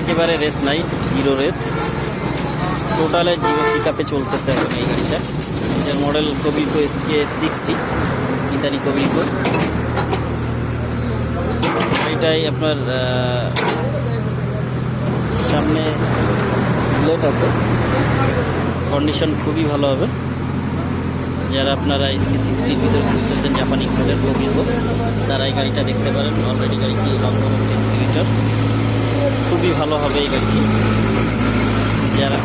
একেবারে রেস নাই zero race টোটালে জিরো পিক আপে চলতেছে এখন এই গাড়িটা। এটার মডেল কবিকো এসকে সিক্সটি ইতালি কবিকো এটাই আপনার সামনে বুলেট আছে। কন্ডিশন খুবই ভালো হবে। যারা আপনারা এসকে সিক্সটির ভিতরে খুঁজতেছেন জাপানি কোডের কবিকো তারা এই গাড়িটা দেখতে পারেন। অলরেডি গাড়িটি লম্বা হচ্ছে স্পিরিটার খুবই ভালো হবে এই গাড়িটি। যারা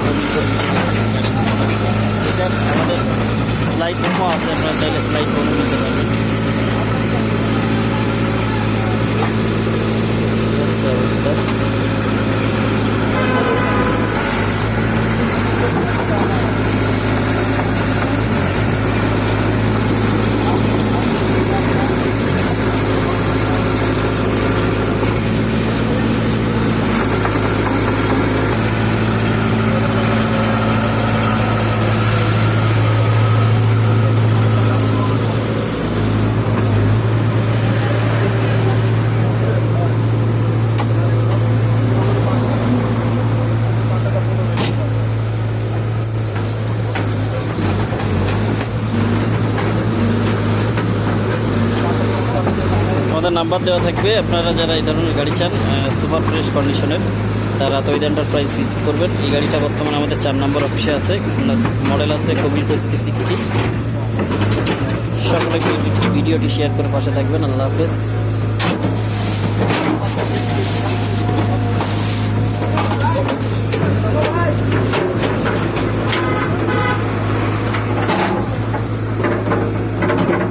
এটা আমাদের স্লাইড রুমও আছে, আপনারা চাইলে স্লাইড রুমও নিতে পারবেন আমাদের নাম্বার দেওয়া থাকবে। আপনারা যারা এই ধরনের গাড়ি চান সুপার ফ্রেশ কন্ডিশনের তারা তৈরি এন্টারপ্রাইজ ভিজিট করবেন। এই গাড়িটা বর্তমানে আমাদের চার নম্বর অফিসে আছে। মডেল আছে কবির এসপি সিক্সটি সকলে ভিডিওটি শেয়ার করে পাশে থাকবেন। আল্লাহ হাফেজ।